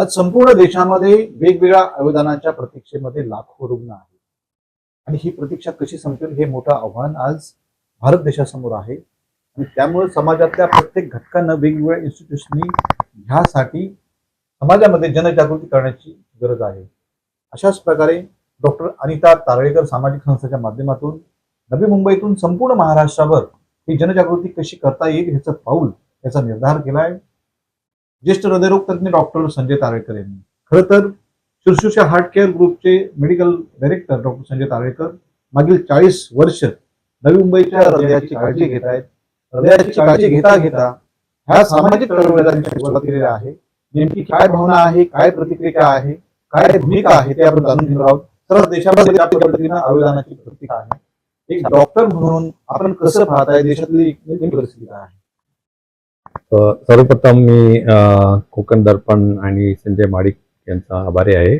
आज संपूर्ण देशामध्ये वेगवेगळ्या अवदानाच्या प्रतीक्षेमध्ये लाखो रुग्ण आहेत. आणि ही प्रतीक्षा कशी संपेल हे मोठं आव्हान आज भारत देशासमोर आहे. आणि त्यामुळे समाजातल्या प्रत्येक घटकांना वेगवेगळ्या इन्स्टिट्यूशननी ह्यासाठी समाजामध्ये जनजागृती करण्याची गरज आहे. अशाच प्रकारे डॉक्टर अनिता तारळेकर सामाजिक संस्थेच्या माध्यमातून नवी मुंबईतून संपूर्ण महाराष्ट्रावर ही जनजागृती कशी करता येईल ह्याचं पाऊल याचा निर्धार केला आहे ज्येष्ठ हृदयरोग तज्ञ डॉक्टर संजय तारेकर यांनी. खरं तर शुश्रूषा हार्ट केअर ग्रुपचे medical director doctor Sanjay Tarekar मागील चाळीस वर्ष नवी मुंबईच्या हृदयाची काळजी घेत आहेत. हृदयाची काळजी घेता घेता ह्या सामाजिक चळवळीला त्यांनी सुरुवात केलेली आहे. नेमकी काय भावना आहे काय प्रतिक्रिया आहे काय भूमिका आहे ते आपण जाणून घेणार आहोत सर्व देशामध्ये पद्धतीनं अवयदानाची प्रतिक्रिया आहे. एक डॉक्टर म्हणून आपण कसं पाहताय देशातली परिस्थिती काय आहे. सर्वप्रथम मी कोकण दर्पण आणि संजय माडिक यांचा आभारी आहे.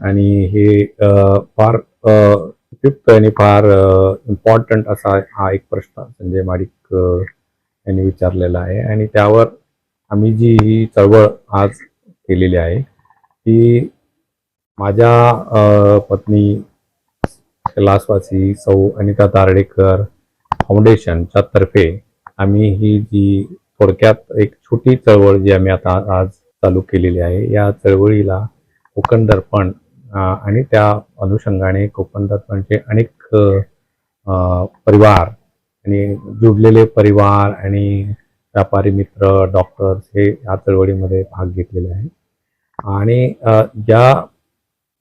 आणि हे फार उपयुक्त आणि फार इम्पॉर्टंट असा हा एक प्रश्न संजय माडिक यांनी विचारलेला आहे. आणि त्यावर आम्ही जी ही चळवळ आज केलेली आहे ती माझ्या पत्नी कैलासवासी सौ अनिता तारडेकर फाउंडेशनच्या तर्फे आम्ही ही जी थोडक्यात एक छोटी चळवळ जी आम्ही आता आज चालू केलेली आहे या चळवळीला कोकण दर्पण आणि त्या अनुषंगाने कोकण दर्पणचे अनेक परिवार आणि जुडलेले परिवार आणि व्यापारी मित्र डॉक्टर्स हे या चळवळीमध्ये भाग घेतलेले आहे आणि या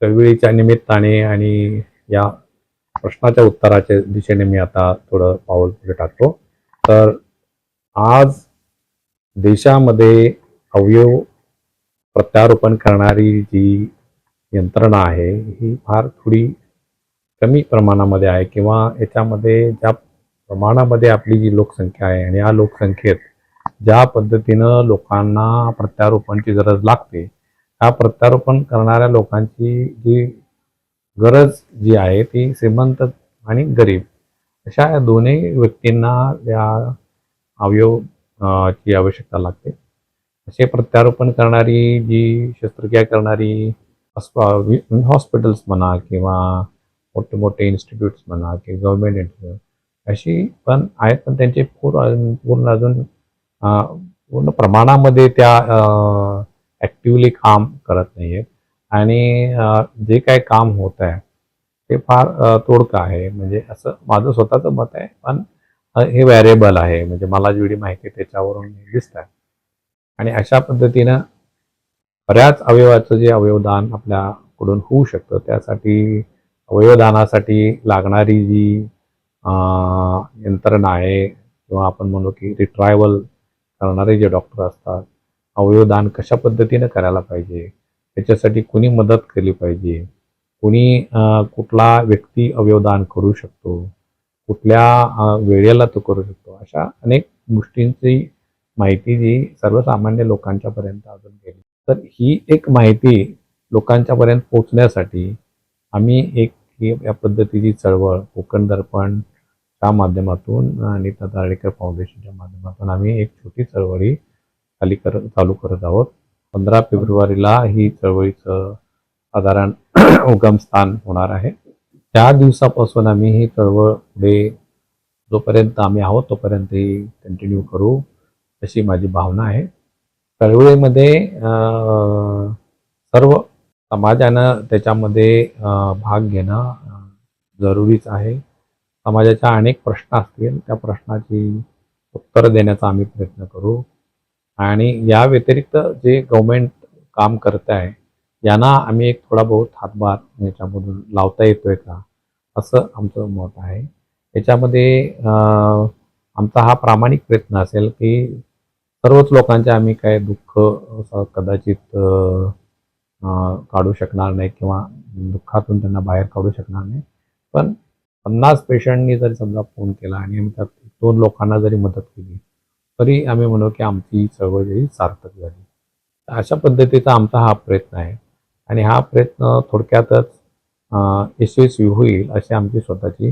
चळवळीच्या निमित्ताने आणि या प्रश्नाच्या उत्तराच्या दिशेने मी आता थोडं पाऊल पुढे टाकतो. तर आज देशामध्ये अवयव प्रत्यारोपण करणारी जी यंत्रणा आहे ही फार थोडी कमी प्रमाणामध्ये आहे किंवा याच्यामध्ये ज्या प्रमाणामध्ये आपली जी लोकसंख्या आहे आणि या लोकसंख्येत ज्या पद्धतीनं लोकांना प्रत्यारोपणची गरज लागते त्या प्रत्यारोपण करणाऱ्या लोकांची जी गरज जी आहे ती श्रीमंत आणि गरीब अशा या दोन्ही व्यक्तींना या अवयव ची आवश्यकता लागते. असे प्रत्यारोपण करणारी जी शस्त्रक्रिया करणारी हॉस्पिटल्स म्हणा किंवा मोठे मोठे इन्स्टिट्यूट्स म्हणा किंवा गव्हर्मेंट इन्स्टिट्यूट अशी पण आहेत. पण त्यांचे पूर्ण पूर्ण अजून पूर्ण प्रमाणामध्ये त्या ॲक्टिवली काम करत नाही आहेत आणि जे काय काम होत आहे ते फार तोडकं आहे. म्हणजे असं माझं स्वतःचं मत आहे. पण हे व्हॅरिएबल आहे. म्हणजे मला जेवढी माहिती आहे त्याच्यावरून दिसत आहे. आणि अशा पद्धतीनं बऱ्याच अवयवाचं जे अवयवदान आपल्याकडून होऊ शकतं त्यासाठी अवयवदानासाठी लागणारी जी यंत्रणा आहे किंवा आपण म्हणू की रिट्रायवल करणारे जे डॉक्टर असतात अवयवदान कशा पद्धतीनं करायला पाहिजे? त्याच्यासाठी कुणी मदत केली पाहिजे? कुणी कुठला व्यक्ती अवयवदान करू शकतो? कुठल्या वेळेला तो करू शकतो? अशा अनेक गोष्टींची माहिती जी सर्वसामान्य लोकांच्या पर्यंत अजून गेली. तर ही एक माहिती लोकांच्यापर्यंत पोचण्यासाठी आम्ही एक ही या पद्धतीची चळवळ कोकण दर्पणच्या माध्यमातून आणि तारडेकर फाउंडेशनच्या माध्यमातून आम्ही एक छोटी चळवळी खाली कर चालू करत आहोत. पंधरा फेब्रुवारीला ही चळवळीचं साधारण उगमस्थान होणार आहे. त्या दिवसापासून आम्ही ही चळवळ पुढे जोपर्यंत आम्ही आहोत तोपर्यंत ही कंटिन्यू करू अशी माझी भावना आहे. चळवळीमध्ये सर्व समाजानं त्याच्यामध्ये भाग घेणं जरुरीच आहे. समाजाच्या अनेक प्रश्न असतील त्या प्रश्नाची उत्तर देण्याचा आम्ही प्रयत्न करू. आणि या व्यतिरिक्त जे गव्हर्मेंट काम करत आहे यांना आम्ही एक थोडा बहुत हातभार याच्यामधून लावता येतोय का? असं आमचं मत आहे. याच्यामध्ये आमचा हा प्रामाणिक प्रयत्न असेल की सर्वच लोकांचे आम्ही काय दुःख असं कदाचित काढू शकणार नाही किंवा दुःखातून त्यांना बाहेर काढू शकणार नाही. पण पन्नास पेशंटनी जरी समजा फोन केला आणि आम्ही त्यात दोन लोकांना जरी मदत केली तरी आम्ही म्हणू की आमची चळवळ ही सार्थक झाली. तर अशा पद्धतीचा आमचा हा प्रयत्न आहे. आणि हा प्रयत्न थोडक्यातच यशस्वी होईल अशी आमची स्वतःची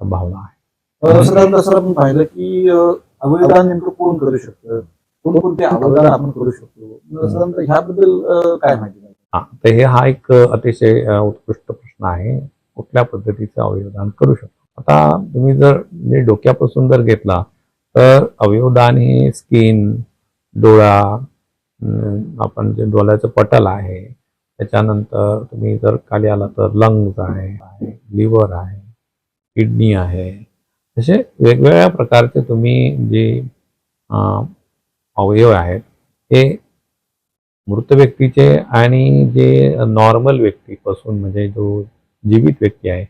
भावना आहे. सर आपण पाहिलं की अ, अवयवदान नेमकं कोण करू शकतं? कोणकोणते अवदान आपण करू शकतो? साधारणतः ह्याबद्दल काय माहिती हा तर हे हा एक अतिशय उत्कृष्ट प्रश्न आहे. कुठल्या पद्धतीचं अवयवदान करू शकतो? आता तुम्ही जर म्हणजे डोक्यापासून जर घेतला तर अवयवदान हे स्किन डोळा आपण जे डोळ्याचं पटल आहे त्याच्यानंतर तुम्ही जर खाली आला तर लंग्स आहे लिव्हर आहे किडनी आहे. असे वेगवेगळ्या प्रकारचे तुम्ही जे अवयव आहेत ते मृत व्यक्तीचे आणि जे नॉर्मल व्यक्तीपासून म्हणजे जो जीवित व्यक्ती आहे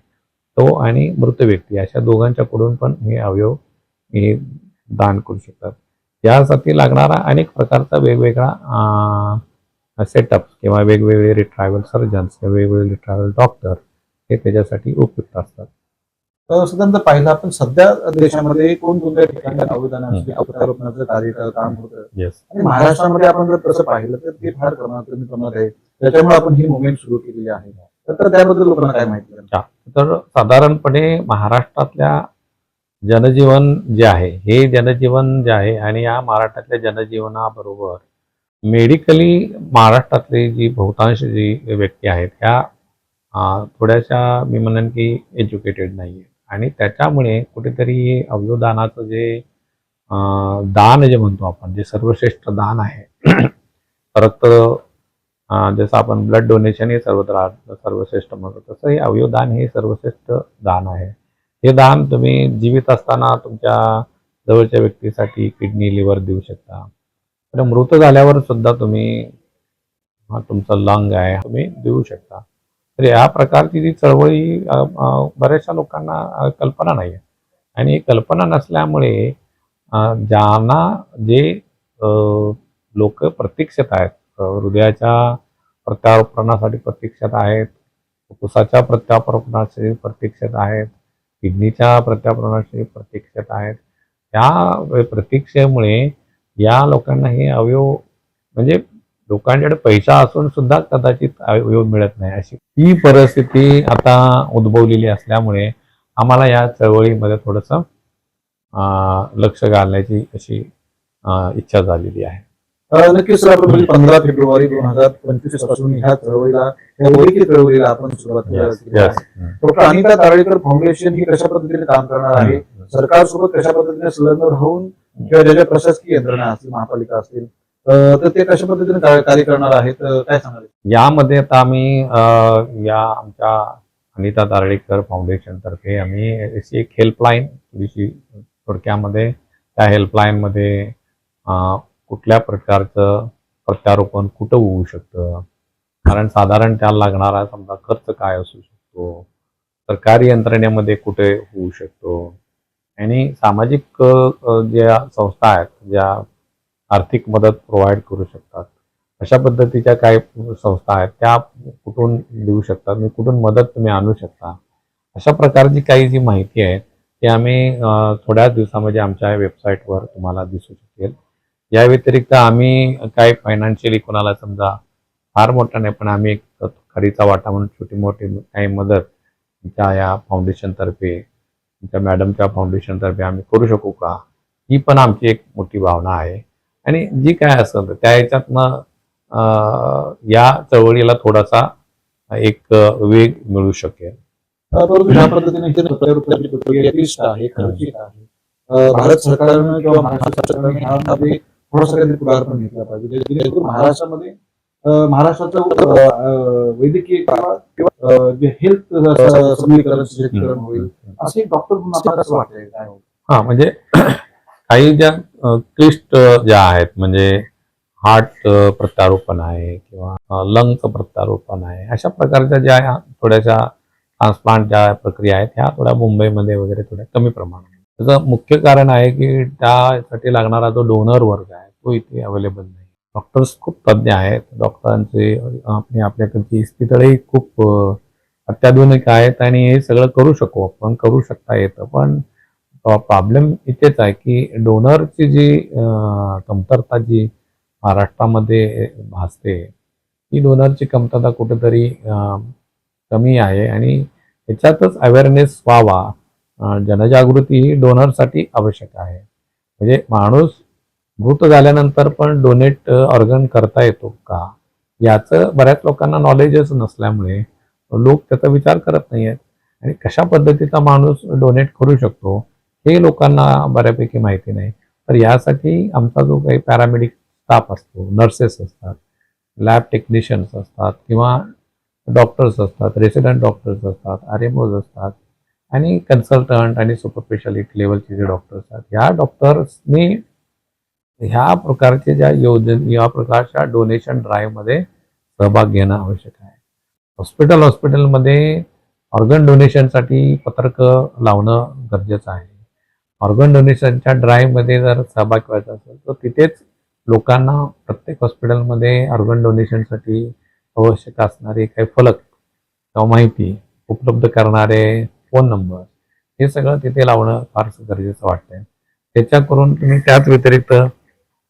तो आणि मृत व्यक्ती अशा दोघांच्याकडून पण हे अवयव हे दान करू शकतात. यासाठी लागणारा अनेक प्रकारचा वेगवेगळा सेटअप किंवा वेगवेगळे रिट्रायवल सर्जन्स किंवा वेगवेगळे रिट्रायवल डॉक्टर हे त्याच्यासाठी उपयुक्त असतात. साधारणतः पाहिलं आपण सध्या देशामध्ये कोणकोणत्या ठिकाणी कार्य काम होतं आणि महाराष्ट्रामध्ये आपण जर तसं पाहिलं तर ते फार प्रमाणात कमी प्रमाणात आहे. त्याच्यामुळे आपण ही मुवमेंट सुरू केलेली आहे. तर- त्याबद्दल लोकांना काय माहिती आहे? तर साधारणपणे महाराष्ट्रातल्या जनजीवन जे आहे हे जनजीवन जे आहे आणि या महाराष्ट्रातल्या जनजीवनाबरोबर मेडिकली महाराष्ट्रातली जी बहुतांश जी व्यक्ती आहेत ह्या थोड्याशा मी म्हणेन की एज्युकेटेड नाही आहे आणि त्याच्यामुळे कुठेतरी अवयवदानाचं जे दान जे म्हणतो आपण जे सर्वश्रेष्ठ दान आहे परत जसं आपण ब्लड डोनेशन हे सर्वत्र सर्वश्रेष्ठ म्हणतो तसं हे अवयवदान हे सर्वश्रेष्ठ दान आहे. हे दान तुम्ही जीवित असताना तुमच्या जवळच्या व्यक्तीसाठी किडनी लिव्हर देऊ शकता. मृत झाल्यावर सुद्धा तुम्ही हा तुमचा लंग आहे तुम्ही देऊ शकता. तर या प्रकारची जी चळवळी बऱ्याचशा लोकांना कल्पना नाही आहे. आणि कल्पना नसल्यामुळे ज्यांना जे लोक प्रतीक्षेत आहेत हृदयाच्या प्रत्यारोपणासाठी प्रतीक्षेत आहेत फुफ्फुसाच्या प्रत्यारोपणासाठी प्रतीक्षेत आहेत किडनीच्या प्रत्यारोपणासाठी प्रतीक्षेत आहेत त्या प्रतीक्षेमुळे या लोकांना हे अवयव म्हणजे लोकांकडे पैसा असून सुद्धा कदाचित अवयव मिळत नाही अशी. ही परिस्थिती आता उद्भवलेली असल्यामुळे आम्हाला या चळवळीमध्ये थोडंसं लक्ष घालण्याची अशी इच्छा झालेली आहे. नक्कीच सर आपण म्हणजे पंधरा फेब्रुवारी दोन हजार पंचवीसपासून ह्या चळवळीला या चळवळीला आपण सुरुवात केली. डॉक्टर अनिता तारळेकर फाउंडेशन ही कशा पद्धतीने काम करणार आहे? सरकारसोबत कशा पद्धतीने संलग्न राहून किंवा ज्या ज्या प्रशासकीय यंत्रणा असतील महापालिका असतील तर ते कशा पद्धतीने कार्य करणार आहेत काय सांगाल? यामध्ये आता आम्ही या आमच्या अनिता दारडेकर फाउंडेशन तर्फे आम्ही अशी एक हेल्पलाईन थोडीशी थोडक्यामध्ये त्या हेल्पलाईनमध्ये कुठल्या प्रकारचं प्रत्यारोपण कुठं होऊ शकतं? कारण साधारण त्याला लागणारा समजा खर्च काय असू शकतो? सरकारी यंत्रणेमध्ये कुठे होऊ शकतो? आणि सामाजिक ज्या संस्था आहेत ज्या आर्थिक मदत प्रोव्हाइड करू शकतात अशा पद्धतीच्या काही संस्था आहेत त्या कुठून देऊ शकतात मी कुठून मदत तुम्ही आणू शकता अशा प्रकारची काही जी माहिती आहे ती आम्ही थोड्याच दिवसामध्ये आमच्या वेबसाईटवर तुम्हाला दिसू शकेल. या व्यतिरिक्त आम्ही काही फायनान्शियली कोणाला समजा फार मोठा नाही पण आम्ही एक खरीचा वाटा म्हणून छोटी मोठी काही मदत आमच्या या फाउंडेशनतर्फे तुमच्या मॅडमच्या फाउंडेशनतर्फे आम्ही करू शकू का? ही पण आमची एक मोठी भावना आहे. आणि जी काय असेल त्या ह्याच्यातनं या चळवळीला थोडासा एक वेग मिळू शकेल. परंतु ज्या पद्धतीने भारत सरकारनं किंवा महाराष्ट्र सरकारने ह्यामध्ये थोडासा काहीतरी पुढाकार घेतला पाहिजे. महाराष्ट्रामध्ये महाराष्ट्राचं वैद्यकीय किंवा जे हेल्थ सबलीकरण सशक्तीकरण होईल. असे डॉक्टर असं काय? हा म्हणजे काही ज्या क्लिष्ट ज्या आहेत म्हणजे हार्ट प्रत्यारोपण आहे किंवा लंगचं प्रत्यारोपण आहे अशा प्रकारच्या ज्या थोड्याशा ट्रान्सप्लांट ज्या प्रक्रिया आहेत ह्या थोड्या मुंबईमध्ये वगैरे थोड्या कमी प्रमाणात त्याचं मुख्य कारण आहे की त्यासाठी लागणारा जो डोनर वर्ग आहे तो इथे अवेलेबल नाही. डॉक्टर्स खूप तज्ज्ञ आहेत. डॉक्टरांचे आपली आपल्याकडची इस्पितळही खूप अत्याधुनिक आहेत आणि हे सगळं करू शकू आपण करू शकता येतं. पण प्रॉब्लेम इथेच आहे की डोनरची जी कमतरता जी महाराष्ट्रामध्ये भासते ही डोनरची कमतरता कुठेतरी कमी आहे आणि याच्यातच अवेअरनेस व्हावा. जनजागृती ही डोनरसाठी आवश्यक आहे. म्हणजे माणूस मृत झाल्यानंतर पण डोनेट ऑर्गन करता येतो का? याचं बऱ्याच लोकांना नॉलेजच नसल्यामुळे लोक त्याचा विचार करत नाही आहेत आणि कशा पद्धतीचा माणूस डोनेट करू शकतो हे लोकांना बऱ्यापैकी माहिती नाही. तर यासाठी आमचा जो काही पॅरामेडिक स्टाफ असतो नर्सेस असतात लॅब टेक्निशियन्स असतात किंवा डॉक्टर्स असतात रेसिडेंट डॉक्टर्स असतात आर एम ओज असतात आणि कन्सल्टंट आणि सुपर स्पेशालिटी लेवलचे जे डॉक्टर्स आहेत ह्या डॉक्टर्सनी ह्या प्रकारचे ज्या योजना या प्रकारच्या डोनेशन ड्राईव्हमध्ये सहभाग घेणं आवश्यक आहे. हॉस्पिटल हॉस्पिटलमध्ये ऑर्गन डोनेशनसाठी पत्रक लावणं गरजेचं आहे. ऑर्गन डोनेशनच्या ड्राईव्हमध्ये जर सहभाग व्हायचा असेल तर तिथेच लोकांना प्रत्येक हॉस्पिटलमध्ये ऑर्गन डोनेशनसाठी आवश्यक असणारे काही फलक किंवा माहिती उपलब्ध करणारे फोन नंबर हे सगळं तिथे लावणं फार गरजेचं वाटतंय. त्याच्या करून तुम्ही त्याच व्यतिरिक्त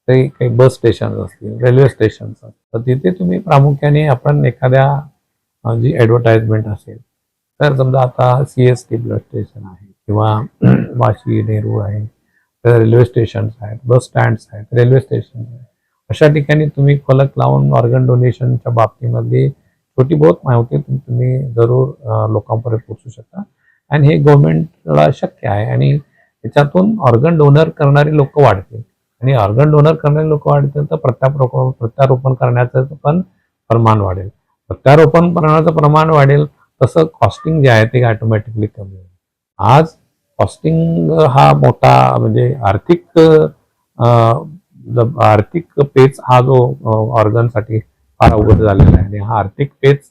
काही काही बस स्टेशन असतील रेल्वे स्टेशन तर तिथे तुम्ही प्रामुख्याने आपण एखाद्या जी ॲडव्हर्टाइजमेंट असेल तर समजा आता C S T blood station आहे किंवा वाशी नेहरू आहे तर रेल्वे स्टेशन्स आहेत बस स्टँड्स आहेत रेल्वे स्टेशन आहेत. अशा ठिकाणी तुम्ही फलक लावून ऑर्गन डोनेशनच्या बाबतीमध्ये छोटी बहुत माहिती तुम्ही जरूर लोकांपर्यंत पोहोचू शकता. आणि हे गव्हर्नमेंटला शक्य आहे आणि त्याच्यातून ऑर्गन डोनर करणारी लोक वाढतील. आणि ऑर्गन डोनर करणारे लोक वाढतील तर प्रत्यारोपण प्रत्यारोपण करण्याचं पण प्रमाण वाढेल. प्रत्यारोपण करण्याचं प्रमाण वाढेल तसं कॉस्टिंग जे आहे ते ऑटोमॅटिकली कमी होईल. आज कॉस्टिंग हा मोठा म्हणजे आर्थिक आर्थिक पेच हा जो ऑर्गनसाठी फार अवघड झालेला आहे. आणि हा आर्थिक पेच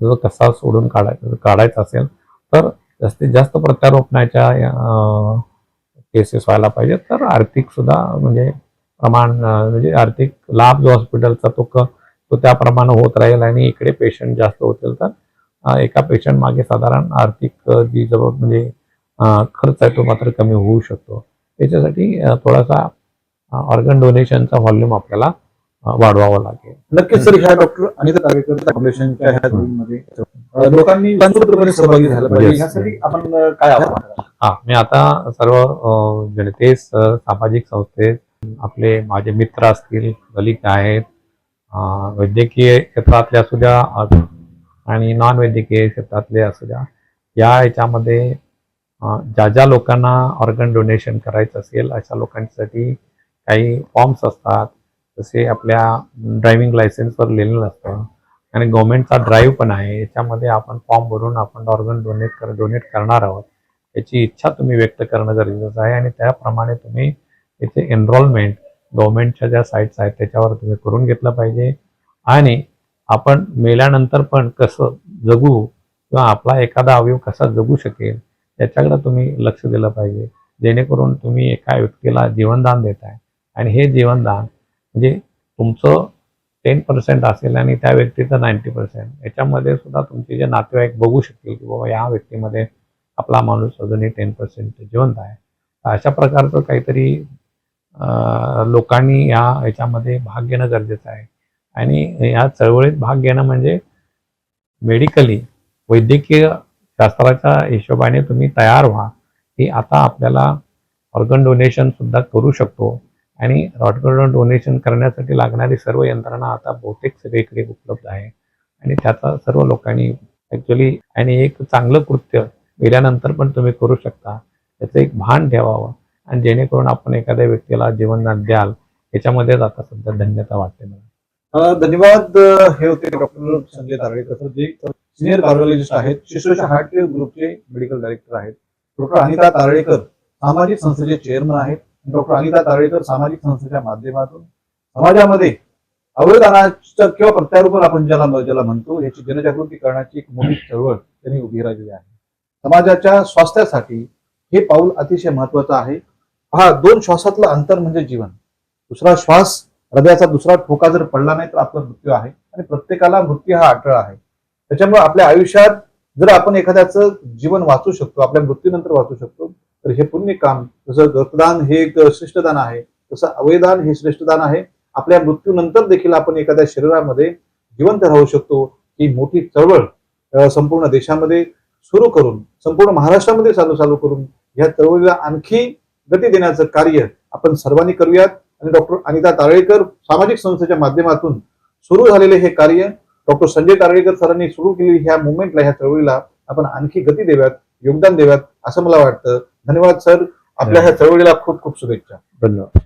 जो कसा सोडून काढाय काढायचा असेल तर जास्तीत जास्त प्रत्यारोपणाच्या केसेस व्हायला पाहिजेत तर आर्थिक सुद्धा म्हणजे प्रमाण म्हणजे आर्थिक लाभ जो हॉस्पिटलचा तो क तो त्याप्रमाणे होत राहील आणि इकडे पेशंट जास्त होतील तर एका पेशंट मागे साधारण आर्थिक जी जवळ म्हणजे खर्च आहे तो मात्र कमी होऊ शकतो त्याच्यासाठी थोडासा ऑर्गन डोनेशनचा व्हॉल्यूम आपल्याला वाढवावा लागेल नक्कीच सर ह्या डॉक्टर अनिता तावेकर फाउंडेशनच्या ह्या लोकांनी सहभागी झालं पाहिजे. यासाठी आपण काय आव्हान? हा मी आता सर्व जनतेस सामाजिक संस्थेत आपले माझे मित्र असतील दलित आहेत वैद्यकीय क्षेत्रातले असू द्या आणि नॉन वैद्यकीय क्षेत्रातले असू द्या या ह्याच्यामध्ये ज्या ज्या लोकांना ऑर्गन डोनेशन करायचं असेल अशा लोकांसाठी काही फॉर्म्स असतात जसे आपल्या ड्रायव्हिंग लायसन्सवर लिहिलेलं असतं आणि गव्हर्नमेंटचा ड्राईव्ह पण आहे याच्यामध्ये आपण फॉर्म भरून आपण ऑर्गन डोनेट कर डोनेट करणार आहोत. याची इच्छा तुम्ही व्यक्त करणं गरजेचं आहे आणि त्याप्रमाणे तुम्ही इथे एनरोलमेंट गव्हर्नमेंटच्या ज्या साईट्स आहेत त्याच्यावर तुम्ही करून घेतलं पाहिजे. आणि आपण मेल्यानंतर पण कसं जगू किंवा आपला एखादा अवयव कसा जगू शकेल याच्याकडं तुम्ही लक्ष दिलं पाहिजे. जेणेकरून तुम्ही एका व्यक्तीला जीवनदान देताय. आणि हे जीवनदान म्हणजे तुमचं टेन पर्सेंट असेल आणि त्या व्यक्तीचं नाईन्टी पर्सेंट याच्यामध्ये सुद्धा तुमचे जे नातेवाईक बघू शकतील की बाबा या व्यक्तीमध्ये आपला माणूस अजूनही टेन पर्सेंट जिवंत आहे. अशा प्रकारचं काहीतरी लोकांनी या याच्यामध्ये भाग घेणं गरजेचं आहे. आणि या चळवळीत भाग घेणं म्हणजे मेडिकली वैद्यकीय शास्त्राच्या हिशोबाने तुम्ही तयार व्हा की आता आपल्याला ऑर्गन डोनेशन सुद्धा करू शकतो. आणि ऑर्गन डोनेशन करण्यासाठी लागणारी सर्व यंत्रणा आता बहुतेक सगळीकडे उपलब्ध आहे. आणि त्याचा सर्व लोकांनी ॲक्च्युली आणि एक चांगलं कृत्य गेल्यानंतर पण तुम्ही करू शकता. त्याचं एक भान ठेवावं. आणि जेणेकरून आपण एखाद्या व्यक्तीला जीवनदान द्याल. याच्यामध्येच आता सध्या धन्यता वाटते मला. धन्यवाद हे होते डॉक्टर संजय तारळेकर जे सिनियर कार्डिओलॉजिस्ट आहेत. शिशोच्या हार्ट ग्रुपचे मेडिकल डायरेक्टर आहेत. डॉक्टर अनिता तारळेकर सामाजिक संस्थेचे चेअरमन आहेत. डॉक्टर अनिता तारळेकर सामाजिक संस्थेच्या माध्यमातून समाजामध्ये अवयदानाचं किंवा प्रत्यारोपण आपण ज्याला ज्याला म्हणतो याची जनजागृती करण्याची एक मोठी चळवळ त्यांनी उभी राहिलेली आहे. समाजाच्या स्वास्थ्यासाठी हे पाऊल अतिशय महत्वाचं आहे. पहा दोन श्वासातलं अंतर म्हणजे जीवन. दुसरा श्वास हृदयाचा दुसरा ठोका जर पडला नाही तर आपला मृत्यू आहे आणि प्रत्येकाला मृत्यू हा अटळ आहे. त्याच्यामुळे आपल्या आयुष्यात जर आपण एखाद्याचं जीवन वाचू शकतो आपल्या मृत्यूनंतर वाचू शकतो तर हे पुण्य काम जसं रक्तदान हे एक श्रेष्ठ दान आहे तसं अवयदान हे श्रेष्ठ दान आहे. आपल्या मृत्यूनंतर देखील आपण एखाद्या शरीरामध्ये जिवंत राहू शकतो. ही मोठी चळवळ संपूर्ण देशामध्ये सुरू करून संपूर्ण महाराष्ट्रामध्ये चालू चालू करून या चळवळीला आणखी गती देण्याचं कार्य आपण सर्वांनी करूयात. आणि डॉक्टर अनिता तारळेकर सामाजिक संस्थेच्या माध्यमातून सुरू झालेले हे कार्य डॉक्टर संजय तारळेकर सरांनी सुरू केलेली ह्या मुवमेंटला ह्या चळवळीला आपण आणखी गती देऊयात योगदान देऊयात असं मला वाटतं. धन्यवाद सर. आपल्या ह्या चळवळीला खूप खूप शुभेच्छा. धन्यवाद.